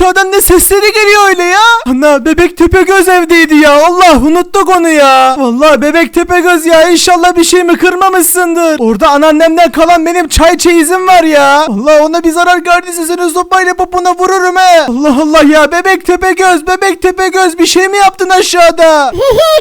aşağıdan ne sesleri geliyor öyle ya? Ana bebek Tepegöz evdeydi ya. Allah unuttuk onu ya. Vallahi bebek Tepegöz ya inşallah bir şey mi kırmamışsındır. Orada anneannemden kalan benim çay çeyizim var ya. Allah ona bir zarar geldiyse seni sopayla popona vururum he. Allah Allah ya bebek Tepegöz bebek Tepegöz bir şey mi yaptın aşağıda?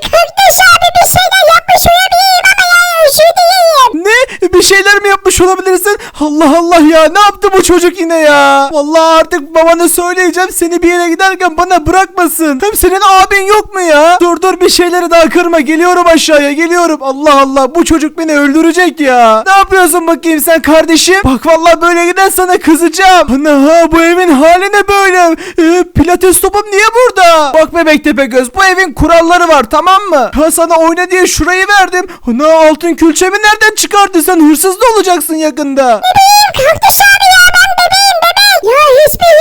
Kardeş abi bir şeyler yapmış olabilirim ama yani özür dileyim. Ne? Bir şeyler mi yapmış olabilirsin? Allah Allah ya ne yaptı bu çocuk yine ya? Vallahi artık babana söyleyeceğim seni bir yere giderken bana bırakmasın. Hem senin abin yok mu ya? Dur dur bir şeyleri daha kırma geliyorum aşağıya geliyorum. Allah Allah bu çocuk beni öldürecek ya. Ne yapıyorsun bakayım sen kardeşim? Bak vallahi böyle gider sana kızacağım. Ana ha bu evin hali ne böyle? Ee, pilates topum niye burada? Bak bebek Tepegöz bu evin kuralları var tamam mı? Ha sana oyna diye şurayı verdim. Ana altın külçemi nereden çıkardın sen hırsız da olacaksın yakında. Bebeğim kardeş abi ya ben bebeğim bebek. Ya hiçbir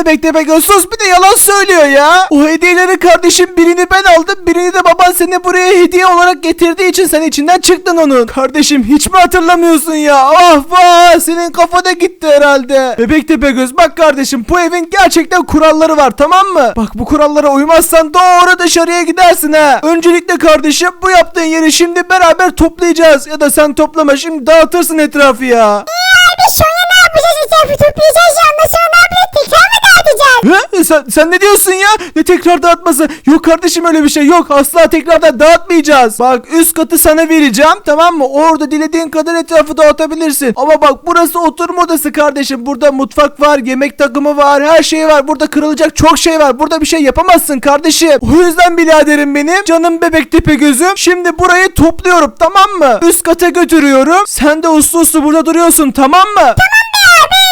bebek Tepegöz sus bir de yalan söylüyor ya. O hediyeleri kardeşim birini ben aldım birini de baban seni buraya hediye olarak getirdiği için sen içinden çıktın onun. Kardeşim hiç mi hatırlamıyorsun ya? Ah vah senin kafada gitti herhalde. Bebek Tepegöz bak kardeşim bu evin gerçekten kuralları var tamam mı? Bak bu kurallara uymazsan doğru dışarıya gidersin ha. Öncelikle kardeşim bu yaptığın yeri şimdi beraber toplayacağız. Ya da sen toplama şimdi dağıtırsın etrafı ya. Abi sonra ne yapacağız? Etrafı toplayacağız ya. Ondan sonra ne yapacağız? Tekrar mı dağıtacağız? He? Sen, sen ne diyorsun ya? Ne tekrar dağıtması? Yok kardeşim öyle bir şey yok. Asla tekrardan dağıtmayacağız. Bak üst katı sana vereceğim tamam mı? Orada dilediğin kadar etrafı dağıtabilirsin. Ama bak burası oturma odası kardeşim. Burada mutfak var, yemek takımı var, her şey var. Burada kırılacak çok şey var. Burada bir şey yapamazsın kardeşim. O yüzden biraderim benim. Canım bebek tepe gözüm. Şimdi burayı topluyorum tamam mı? Üst kata götürüyorum. Sen de uslu uslu burada duruyorsun tamam mı? Abi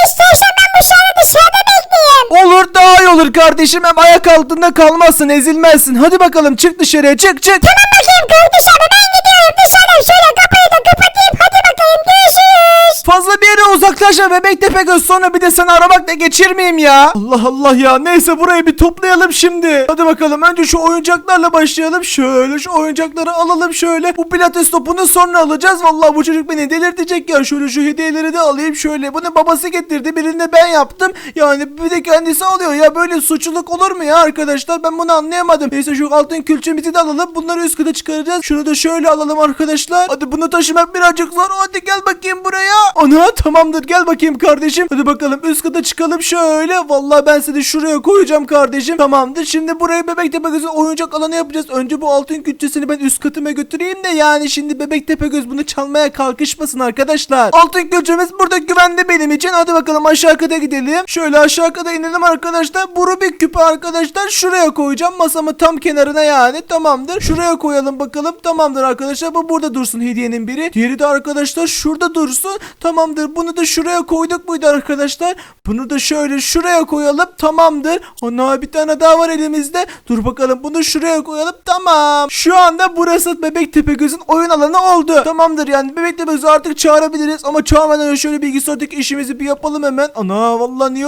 istiyorsan ben bu sene dışarıda bekleyeyim. Olur daha iyi olur kardeşim hem ayak altında kalmazsın ezilmezsin. Hadi bakalım çık dışarıya çık çık. Tamam bakayım kardeş abi ben gidiyorum dışarı. Şöyle kapıyı da kapatayım. Hadi bakalım görüşürüz. Fazla bir yere uzaklaşma bebek tepegöz sonra bir de seni aramakla geçirmeyeyim ya. Allah Allah ya neyse burayı bir toplayalım şimdi. Hadi bakalım önce şu oyuncaklarla başlayalım. Şöyle şu oyuncakları alalım şöyle. Bu pilates topunu sonra alacağız. Vallahi bu çocuk beni delirtecek ya. Şöyle şu hediyeleri de alayım şöyle. Bunu babası getirdi birini de ben yaptım. Yani bir de kendisi alıyor ya. Böyle suçluluk olur mu ya arkadaşlar? Ben bunu anlayamadım. Neyse şu altın külçemizi de alalım. Bunları üst kata çıkaracağız. Şunu da şöyle alalım arkadaşlar. Hadi bunu taşımak birazcık zor. Hadi gel bakayım buraya. Ana tamamdır gel bakayım kardeşim. Hadi bakalım üst kata çıkalım şöyle. Vallahi ben seni şuraya koyacağım kardeşim. Tamamdır. Şimdi burayı bebek tepegözün oyuncak alanı yapacağız. Önce bu altın külçesini ben üst katıma götüreyim de yani şimdi bebek tepegöz bunu çalmaya kalkışmasın arkadaşlar. Altın külçemiz burada güvende benim için. Hadi bakalım aşağı kata gidelim. Şöyle aşağı kata inelim arkadaşlar. Bu Rubik küpü arkadaşlar şuraya koyacağım. Masamın tam kenarına yani. Tamamdır. Şuraya koyalım bakalım. Tamamdır arkadaşlar. Bu burada dursun hediyenin biri. Diğeri de arkadaşlar şurada dursun. Tamamdır. Bunu da şuraya koyduk muydu arkadaşlar? Bunu da şöyle şuraya koyalım. Tamamdır. Ana bir tane daha var elimizde. Dur bakalım bunu şuraya koyalım. Tamam. Şu anda burası Bebek Tepegöz'ün oyun alanı oldu. Tamamdır yani Bebek Tepegöz'ü artık çağırabiliriz. Ama çağırmadan şöyle bilgisayardaki işimizi bir yapalım hemen. Ana vallahi niye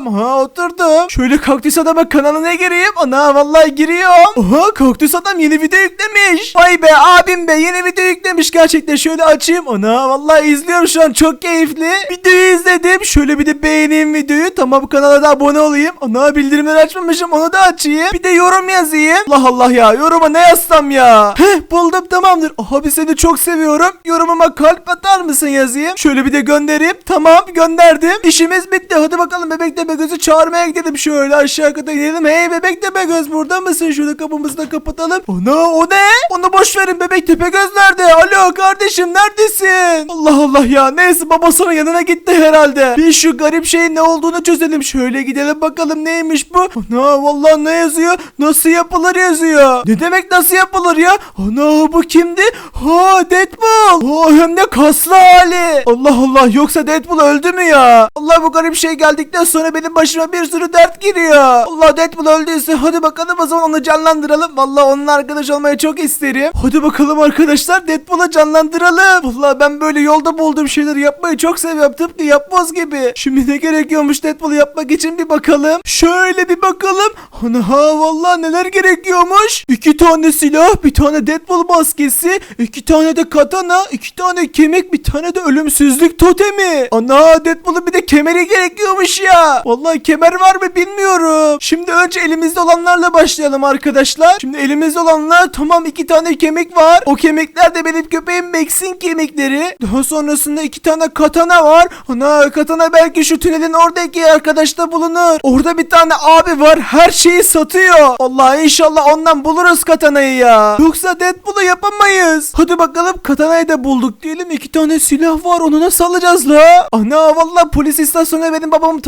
oturamıyorum? Ha oturdum. Şöyle kaktüs adama kanalına gireyim. Ana vallahi giriyorum. Oha kaktüs adam yeni video yüklemiş. Vay be abim be yeni video yüklemiş gerçekten. Şöyle açayım. Ana vallahi izliyorum şu an çok keyifli. Videoyu izledim. Şöyle bir de beğeneyim videoyu. Tamam kanala da abone olayım. Ana bildirimleri açmamışım onu da açayım. Bir de yorum yazayım. Allah Allah ya yoruma ne yazsam ya. Heh buldum tamamdır. Abi seni çok seviyorum. Yorumuma kalp atar mısın yazayım. Şöyle bir de göndereyim. Tamam gönderdim. İşimiz bitti. Hadi bakalım bebek de gözü çağırmaya gidelim. Şöyle aşağı kata gidelim. Hey bebek de göz burada mısın? Şurada kapımızı da kapatalım. Ana o ne? Onu boş verin bebek tepe göz nerede? Alo kardeşim neredesin? Allah Allah ya. Neyse babasının yanına gitti herhalde. Bir şu garip şeyin ne olduğunu çözelim. Şöyle gidelim bakalım neymiş bu? Ana vallahi ne yazıyor? Nasıl yapılır yazıyor. Ne demek nasıl yapılır ya? Ana bu kimdi? Ha Deadpool. Ha hem de kaslı hali. Allah Allah yoksa Deadpool öldü mü ya? Allah bu garip şey geldikten sonra benim başıma bir sürü dert giriyor. Allah Deadpool öldüyse hadi bakalım o zaman onu canlandıralım. Vallahi onunla arkadaş olmayı çok isterim. Hadi bakalım arkadaşlar Deadpool'u canlandıralım. Vallahi ben böyle yolda bulduğum şeyleri yapmayı çok seviyorum. Tıpkı yapboz gibi. Şimdi ne gerekiyormuş Deadpool'u yapmak için bir bakalım. Şöyle bir bakalım. Ana ha vallahi neler gerekiyormuş. İki tane silah, bir tane Deadpool maskesi, iki tane de katana, iki tane kemik, bir tane de ölümsüzlük totemi. Ana Deadpool'un bir de kemeri gerekiyormuş ya. Vallahi kemer var mı bilmiyorum. Şimdi önce elimizde olanlarla başlayalım arkadaşlar. Şimdi elimizde olanlar tamam iki tane kemik var. O kemikler de benim köpeğim Max'in kemikleri. Daha sonrasında iki tane katana var. Ana katana belki şu tünelin oradaki arkadaşta bulunur. Orada bir tane abi var. Her şeyi satıyor. Allah inşallah ondan buluruz katanayı ya. Yoksa Deadpool'u yapamayız. Hadi bakalım katanayı da bulduk diyelim. iki tane silah var. Onu nasıl alacağız la? Ana vallahi polis istasyonuna benim babamın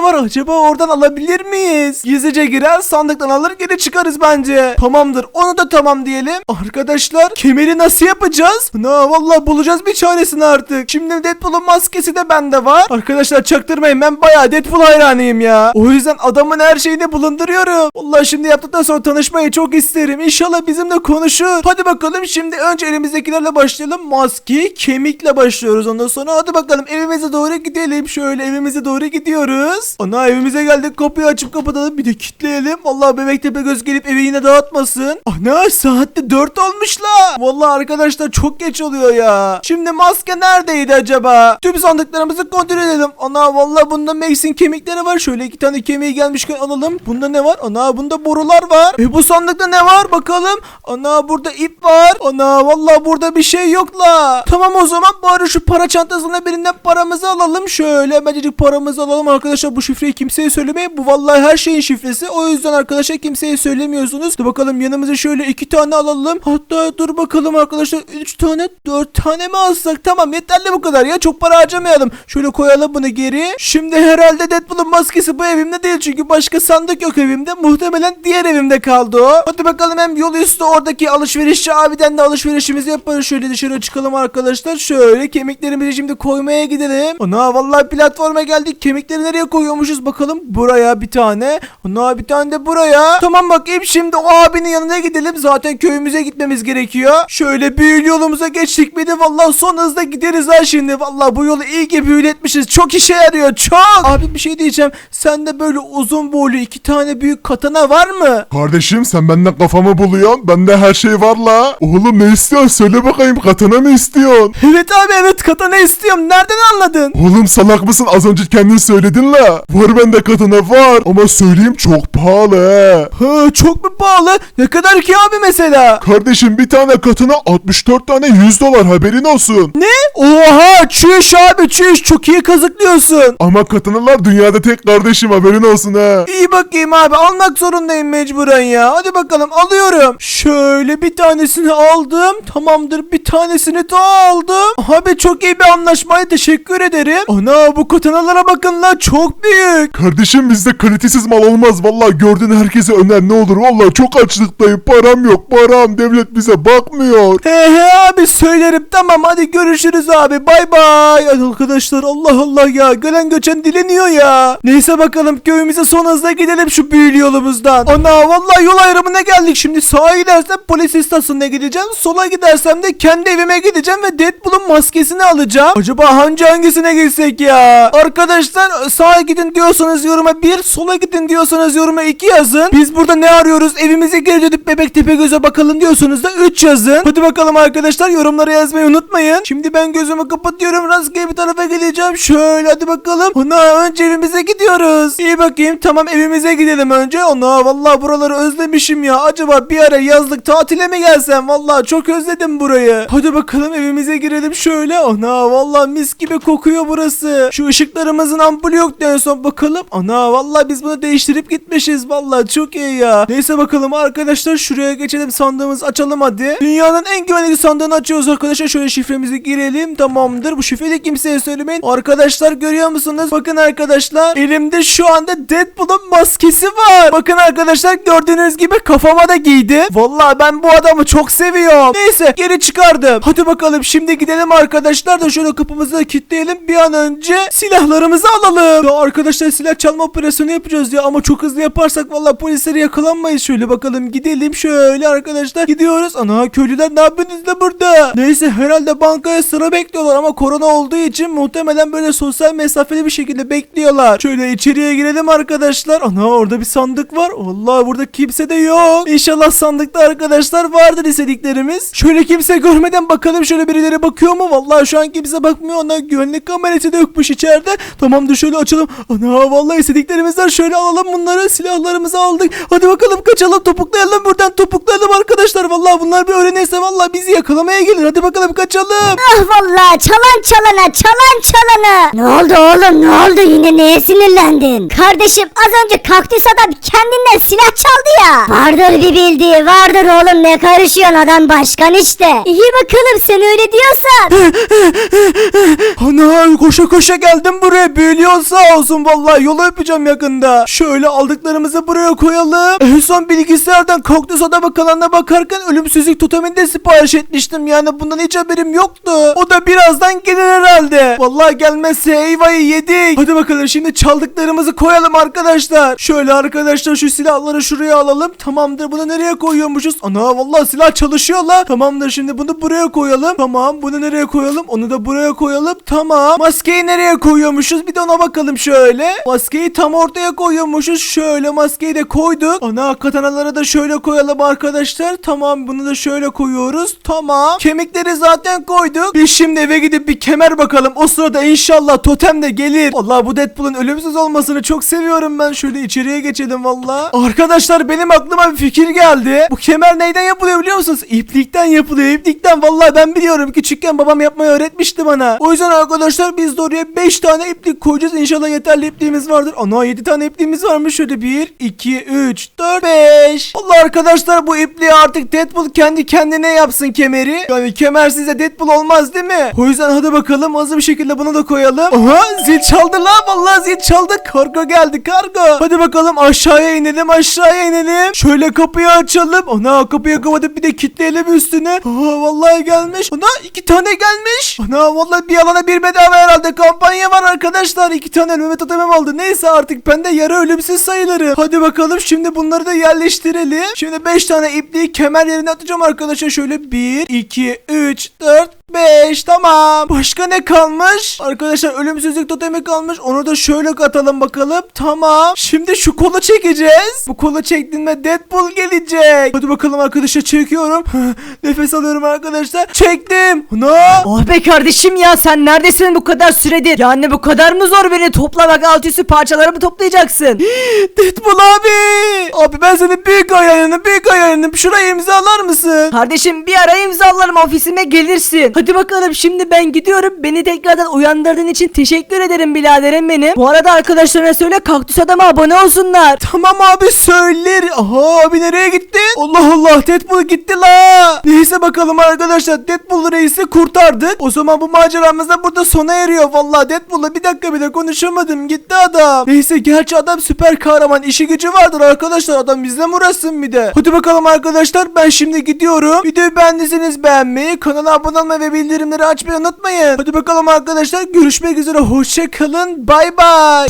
tanıdıkları var. Acaba oradan alabilir miyiz? Gizlice girer sandıktan alır geri çıkarız bence. Tamamdır. Onu da tamam diyelim. Arkadaşlar kemeri nasıl yapacağız? Ana vallahi bulacağız bir çaresini artık. Şimdi Deadpool'un maskesi de bende var. Arkadaşlar çaktırmayın ben bayağı Deadpool hayranıyım ya. O yüzden adamın her şeyini bulunduruyorum. Vallahi şimdi yaptıktan sonra tanışmayı çok isterim. İnşallah bizimle konuşur. Hadi bakalım şimdi önce elimizdekilerle başlayalım. Maske, kemikle başlıyoruz ondan sonra. Hadi bakalım evimize doğru gidelim. Şöyle evimize doğru gidiyoruz. Ana evimize geldik. Kapıyı açıp kapatalım. Bir de kilitleyelim. Vallahi bebek tepe göz gelip evi yine dağıtmasın. Ana saatte 4 olmuş la. Vallahi arkadaşlar çok geç oluyor ya. Şimdi maske neredeydi acaba? Tüm sandıklarımızı kontrol edelim. Ana vallahi bunda Max'in kemikleri var. Şöyle iki tane kemiği gelmişken alalım. Bunda ne var? Ana bunda borular var. E bu sandıkta ne var bakalım? Ana burada ip var. Ana vallahi burada bir şey yok la. Tamam o zaman bari şu para çantasına birinden paramızı alalım. Şöyle hemencik paramızı alalım arkadaşlar. Bu şifreyi kimseye söylemeyin. Bu vallahi her şeyin şifresi. O yüzden arkadaşlar kimseye söylemiyorsunuz. Dur bakalım yanımıza şöyle iki tane alalım. Hatta dur bakalım arkadaşlar. Üç tane dört tane mi alsak? Tamam yeterli bu kadar ya. Çok para harcamayalım. Şöyle koyalım bunu geri. Şimdi herhalde Deadpool'un maskesi bu evimde değil. Çünkü başka sandık yok evimde. Muhtemelen diğer evimde kaldı o. Hadi bakalım hem yol üstü oradaki alışverişçi abiden de alışverişimizi yaparız. Şöyle dışarı çıkalım arkadaşlar. Şöyle kemiklerimizi şimdi koymaya gidelim. Ana vallahi platforma geldik. Kemikleri nereye koyuyormuşuz bakalım. Buraya bir tane. Ana bir tane de buraya. Tamam bakayım şimdi o abinin yanına gidelim. Zaten köyümüze gitmemiz gerekiyor. Şöyle büyülü yolumuza geçtik miydi? Vallahi son hızda gideriz ha şimdi. Vallahi bu yolu iyi ki büyületmişiz. Çok işe yarıyor. Çok. Abi bir şey diyeceğim. Sende böyle uzun boylu iki tane büyük katana var mı? Kardeşim sen benden kafamı buluyorsun. Bende her şey var la. Oğlum ne istiyorsun? Söyle bakayım katana mı istiyorsun? Evet abi evet katana istiyorum. Nereden anladın? Oğlum salak mısın? Az önce kendin söyledin la. Var bende katana var. Ama söyleyeyim çok pahalı. Ha, çok mu pahalı? Ne kadar ki abi mesela? Kardeşim bir tane katana 64 tane 100 dolar haberin olsun. Ne? Oha çüş abi çüş çok iyi kazıklıyorsun. Ama katanalar dünyada tek kardeşim haberin olsun ha. İyi bakayım abi almak zorundayım mecburen ya. Hadi bakalım alıyorum. Şöyle bir tanesini aldım. Tamamdır bir tanesini daha aldım. Abi çok iyi bir anlaşmaya teşekkür ederim. Ana bu katanalara bakın la çok büyük. Kardeşim bizde kalitesiz mal olmaz. Vallahi gördüğün herkese öner ne olur. Vallahi çok açlıktayım. Param yok param. Devlet bize bakmıyor. He he abi söylerim tamam hadi görüşürüz abi bay bay. Ay Arkadaşlar Allah Allah ya gelen göçen dileniyor ya. Neyse bakalım köyümüze son hızla gidelim şu büyülü yolumuzdan. Ana vallahi yol ayrımına geldik şimdi sağa gidersem polis istasyonuna gideceğim. Sola gidersem de kendi evime gideceğim ve Deadpool'un maskesini alacağım. Acaba hangi hangisine gitsek ya? Arkadaşlar sağa gidin diyorsanız yoruma 1 sola gidin diyorsanız yoruma 2 yazın. Biz burada ne arıyoruz evimize geri dönüp bebek tepe göze bakalım diyorsanız da 3 yazın. Hadi bakalım arkadaşlar yorumlara yazmayı unutmayın. Şimdi ben gözümü kapatıyorum rastgele bir tarafa gideceğim. Şöyle hadi bakalım. Ana önce evimize gidiyoruz. İyi bakayım tamam evimize gidelim önce. Ana vallahi buraları özlemişim ya. Acaba bir ara yazlık tatile mi gelsem? Vallahi çok özledim burayı. Hadi bakalım evimize girelim şöyle. Ana vallahi mis gibi kokuyor burası. Şu ışıklarımızın ampulü yoktu en son bakalım. Ana vallahi biz bunu değiştirip gitmişiz. Vallahi çok iyi ya. Neyse bakalım arkadaşlar şuraya geçelim sandığımızı açalım hadi. Dünyanın en güvenli sandığını açıyoruz arkadaşlar. Şöyle şifremizi girelim. Tamamdır. Bu şifreyi kimseye söylemeyin. Arkadaşlar görüyor musunuz? Bakın arkadaşlar. Elimde şu anda Deadpool'un maskesi var. Bakın arkadaşlar gördüğünüz gibi kafama da giydi. Vallahi ben bu adamı çok seviyorum. Neyse geri çıkardım. Hadi bakalım şimdi gidelim arkadaşlar da şöyle kapımızı kilitleyelim. Bir an önce silahlarımızı alalım. Ya arkadaşlar silah çalma operasyonu yapacağız ya ama çok hızlı yaparsak vallahi polislere yakalanmayız. Şöyle bakalım gidelim şöyle arkadaşlar gidiyoruz. Ana köylüler ne yapıyorsunuz da burada? Neyse herhalde bankaya sıra bekliyorlar ama korona olduğu için muhtemelen böyle sosyal mesafeli bir şekilde bekliyorlar. Şöyle içeriye girelim arkadaşlar. Ana orada bir sandık var. Vallahi burada kimse de yok. İnşallah sandıkta arkadaşlar vardır istediklerimiz. Şöyle kimse görmeden bakalım şöyle birileri bakıyor mu? Vallahi şu an kimse bakmıyor. Ana güvenlik kamerası da yokmuş içeride. Tamamdır şöyle açalım. Ana vallahi istediklerimiz var. Şöyle alalım bunları. Silahlarımızı aldık. Hadi bakalım kaçalım. Topuklayalım buradan. Topuklayalım arkadaşlar. Vallahi bunlar bir öğrenirse vallahi bizi yakalamaya gelir. Hadi bakalım kaçalım. Ah vallahi çalan çalana çalan çalana. Ne oldu oğlum ne oldu yine neye sinirlendin? Kardeşim az önce kaktüs adam kendinden silah çaldı ya. Vardır bir bildiği vardır oğlum ne karışıyorsun adam başkan işte. İyi bakalım sen öyle diyorsan. Ana koşa koşa geldim buraya. Büyülüyor sağ olsun vallahi. Yolu öpeceğim yakında. Şöyle aldıklarımızı buraya koyalım. En son bilgisayardan kaktüs adama kalanına bakarken ölümsüzlük toteminde sipariş etmiştim. Yani bundan hiç haberim yoktu. O da birazdan gelir herhalde. Vallahi gelmezse eyvayı yedik. Hadi bakalım şimdi çaldıklarımızı koyalım arkadaşlar. Şöyle arkadaşlar şu silahları şuraya alalım. Tamamdır bunu nereye koyuyormuşuz? Ana vallahi silah çalışıyor la. Tamamdır şimdi bunu buraya koyalım. Tamam bunu nereye koyalım? Onu da buraya koyalım. Tamam. Maskeyi nereye koyuyormuşuz? Bir de ona bakalım şöyle. Maskeyi tam ortaya koyuyormuşuz. Şöyle maskeyi de koyduk. Ana katanaları da şöyle koyalım arkadaşlar. Tamam bunu da şöyle koyuyoruz. Tamam. Kemikleri zaten koyduk. Biz şimdi eve gidip bir kemer bakalım. O sırada inşallah totem de gelir. Vallahi bu Deadpool'un ölümsüz olmasını çok seviyorum ben. Şöyle içeriye geçelim valla. Arkadaşlar benim aklıma bir fikir geldi. Bu kemer neyden yapılıyor biliyor musunuz? İplikten yapılıyor. İplikten vallahi ben biliyorum. Küçükken babam yapmayı öğretmişti bana. O yüzden arkadaşlar biz de oraya 5 tane iplik koyacağız. İnşallah yeterli ipliğimiz vardır. Ana 7 tane ipliğimiz varmış. Şöyle 1, 2, 3, 4, 5. Allah arkadaşlar bu ipliği artık Deadpool kendi kendine yapsın kemeri. Yani kemersiz de Deadpool olmaz değil mi? O yüzden hadi bakalım hızlı bir şekilde bunu da koyalım. Aha zil çaldı lan. Vallahi zil çaldı. Kargo geldi kargo. Hadi bakalım aşağıya inelim aşağıya inelim. Şöyle kapıyı açalım. Ana kapıyı kapatıp bir de kilitleyelim üstüne. Aa vallahi gelmiş. Ana iki tane gelmiş. Ana vallahi bir alana bir bedava herhalde kampanya var arkadaşlar. İki tane Mehmet Atamem aldı. Neyse artık ben de yarı ölümsüz sayılırım. Hadi bakalım şimdi bunları da yerleştirelim. Şimdi 5 tane ipliği kemer yerine atacağım arkadaşlar. Şöyle 1, 2, 3, 4, 5 tamam. Başka ne kalmış? Arkadaşlar ölümsüzlük totemi kalmış. Onu da şöyle katalım bakalım. Tamam. Şimdi şu kolu çekeceğiz. Bu kolu çektiğimde Deadpool gelecek. Hadi bakalım arkadaşlar çekiyorum. Nefes alıyorum arkadaşlar. Çektim. Ne? Oh be kardeşim ya sen neredesin bu kadar süredir? Yani bu kadar mı zor beni toplamak alt üstü parçaları mı toplayacaksın? Deadpool abi. Abi ben senin büyük hayranım büyük hayranım. Şurayı imzalar mısın? Kardeşim bir ara imzalarım ofisime gelirsin. Hadi bakalım şimdi ben gidiyorum. Beni tekrardan uyandırdığın için teşekkür ederim biraderim benim. Bu arada arkadaşlarına söyle kaktüs adama abone olsunlar. Tamam abi söyler. Aha abi nereye gitti? Allah Allah Deadpool gitti la. Neyse bakalım arkadaşlar Deadpool reisi kurtardık. O zaman bu maceramız da burada sona eriyor. Vallahi Deadpool'la bir dakika bile konuşamadım. Gitti adam. Neyse gerçi adam süper kahraman. işi gücü vardır arkadaşlar. Adam bizle mi uğraşsın bir de? Hadi bakalım arkadaşlar ben şimdi gidiyorum. Videoyu beğendiyseniz beğenmeyi, kanala abone olmayı ve bildirimleri açmayı unutmayın. Hadi bakalım arkadaşlar görüşmek üzere. Hoşça kalın. Bay bay.